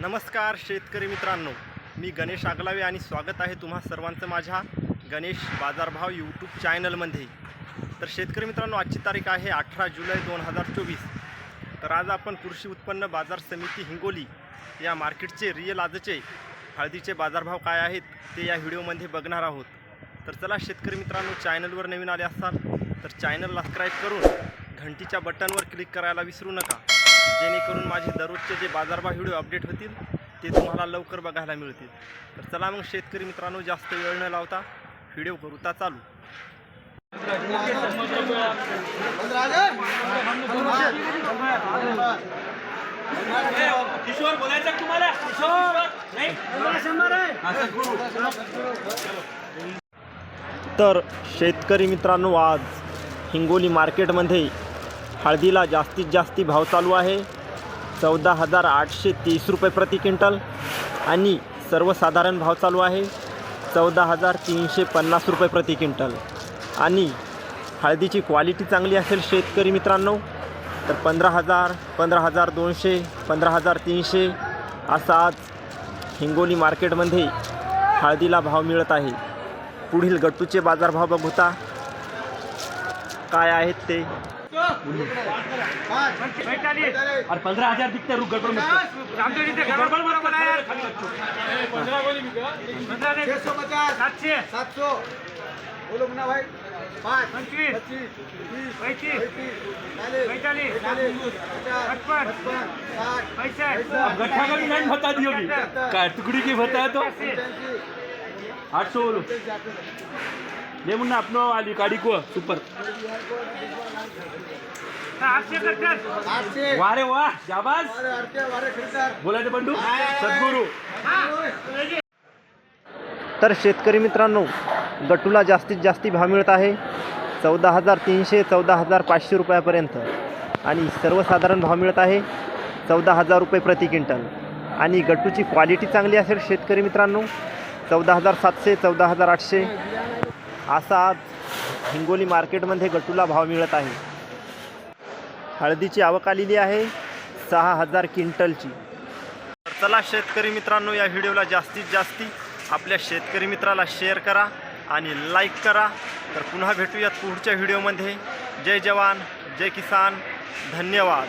नमस्कार शेतकरी मित्रांनो. मी गणेश आगलावे आणि स्वागत आहे तुम्हा सर्वांचं माझ्या गणेश बाजारभाव यूट्यूब चॅनलमध्ये. तर शेतकरी मित्रांनो आजची तारीख आहे अठरा जुलै दोन हजार चोवीस. तर आज आपण कृषी उत्पन्न बाजार समिती हिंगोली या मार्केटचे रिअल आजचे हळदीचे बाजारभाव काय आहेत ते या व्हिडिओमध्ये बघणार आहोत. तर चला शेतकरी मित्रांनो चॅनलवर नवीन आले असाल तर चॅनल सबस्क्राईब करून घंटीच्या बटनवर क्लिक करायला विसरू नका. जेणेकरून माझे दररोजचे जे बाजारभाव व्हिडिओ अपडेट होतील ते तुम्हाला लवकर बघायला मिळतील. तर चला मग शेतकरी मित्रांनो जास्त वेळ न लावता व्हिडिओ करूता चालू. किशोर बोलायचं तुम्हाला किशोर नाही तर शेतकरी मित्रांनो आज हिंगोली मार्केटमध्ये हळदीला जास्तीत जास्ती भाव चालू आहे. चौदा हजार आठशे तीस रुपये प्रति क्विंटल आणि सर्वसाधारण भाव चालू आहे. चौदा हजार तीनशे पन्नास रुपये प्रति क्विंटल. आणि हळदीची क्वालिटी चांगली असेल शेतकरी मित्रांनो तर पंधरा हजार पंधरा हजार दोनशे पंधरा हजार तीनशे असा आज हिंगोली मार्केटमध्ये हळदीला भाव मिळत आहे. पुढील गट्टूचे बाजारभाव बघूता काय आहेत ते? और पंद्रह हजार दिखते रुक गड़बड़ मत कर गड़बड़ मत कर यार पंद्रह गोली पंद्रह नहीं छह सौ पचास सातशे. सात सौ बोलो मुन्ना भाई. पाँच. पंचवीस. पैंतीस. पैंतालीस. पचपन. पचपन. साठ. पैंसठ. अब गट्ठा का भी नहीं बता दियो भी टुकड़ी की बताया तो? आठ सौ बोलो. ले मुन्ना अपनो वाली गाड़ी को सुपर. वारे वाह शाबाश बोलायचं बंडू सद्गुरू. तर शेतकरी मित्रांनो गटूला जास्तीत जास्ती भाव मिळत आहे. चौदा हजार तीनशे चौदा हजार पाचशे रुपयापर्यंत. आणि सर्वसाधारण भाव मिळत आहे चौदा हजार रुपये प्रति क्विंटल. आणि गट्टूची क्वालिटी चांगली असेल शेतकरी मित्रांनो चौदा हजार सातशे चौदा हजार आठशे. असा आज हिंगोली मार्केटमध्ये गट्टूला भाव मिळत आहे. हळदीची आवक आलेली आहे सहा हजार क्विंटलची. तर चला शेतकरी मित्रांनो या व्हिडिओला जास्तीत जास्ती आपल्या शेतकरी मित्राला शेअर करा आणि लाईक करा. तर पुन्हा भेटूयात पुढच्या व्हिडिओमध्ये. जय जवान जय किसान धन्यवाद.